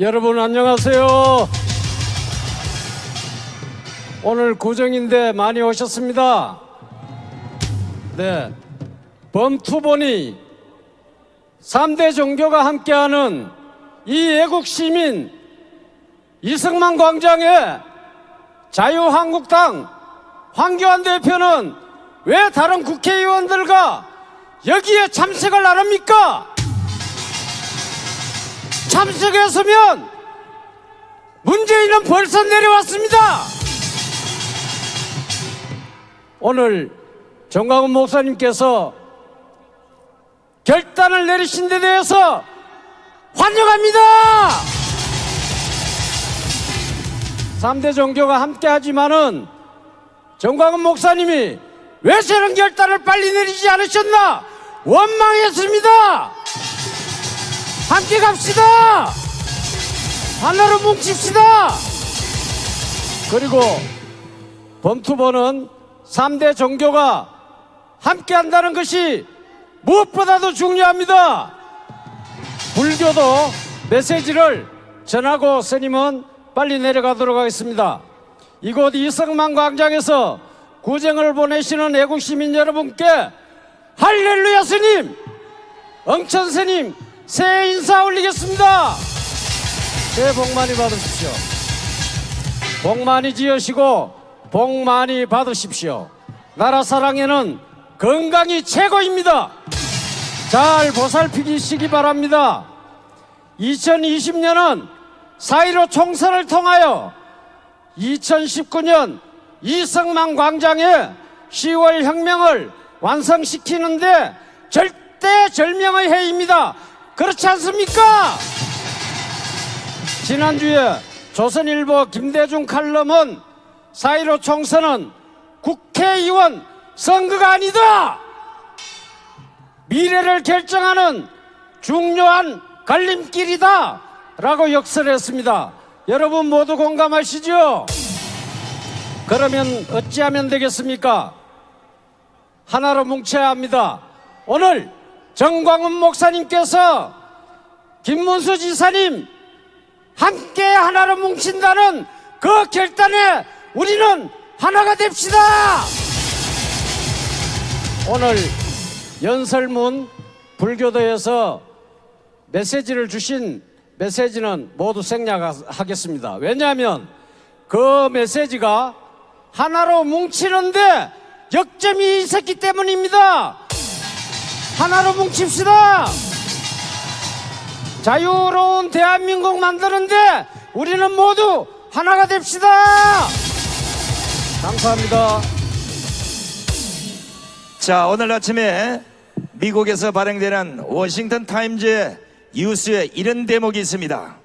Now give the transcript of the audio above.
여러분 안녕하세요. 오늘 구정인데 많이 오셨습니다. 네. 범투본이 3대 종교가 함께하는 이 애국 시민 이승만 광장에 자유한국당 황교안 대표는 왜 다른 국회의원들과 여기에 참석을 안 합니까? 참석했으면 문재인은 벌써 내려왔습니다. 오늘 정광훈 목사님께서 결단을 내리신 데 대해서 환영합니다. 3대 종교가 함께 하지만은 정광훈 목사님이 왜 저런 결단을 빨리 내리지 않으셨나 원망했습니다. 함께 갑시다. 하나로 뭉칩시다. 그리고 범투버는 3대 종교가 함께 한다는 것이 무엇보다도 중요합니다. 불교도 메시지를 전하고 스님은 빨리 내려가도록 하겠습니다. 이곳 이성만 광장에서 구정을 보내시는 애국 시민 여러분께 할렐루야 스님, 응천 스님 새해 인사 올리겠습니다. 새해 복 많이 받으십시오. 복 많이 지으시고 복 많이 받으십시오. 나라 사랑에는 건강이 최고입니다. 잘 보살피시기 바랍니다. 2020년은 4.15 총선을 통하여 2019년 이성만 광장에 10월 혁명을 완성시키는데 절대절명의 해입니다. 그렇지 않습니까? 지난주에 조선일보 김대중 칼럼은 4.15 총선은 국회의원 선거가 아니다! 미래를 결정하는 중요한 갈림길이다! 라고 역설했습니다. 여러분 모두 공감하시죠? 그러면 어찌하면 되겠습니까? 하나로 뭉쳐야 합니다. 오늘 정광훈 목사님께서 김문수 지사님 함께 하나로 뭉친다는 그 결단에 우리는 하나가 됩시다. 오늘 연설문 불교도에서 메시지를 주신 메시지는 모두 생략하겠습니다. 왜냐하면 그 메시지가 하나로 뭉치는데 역점이 있었기 때문입니다. 하나로 뭉칩시다. 자유로운 대한민국 만드는데 우리는 모두 하나가 됩시다. 감사합니다. 자, 오늘 아침에 미국에서 발행되는 워싱턴 타임즈의 뉴스에 이런 대목이 있습니다.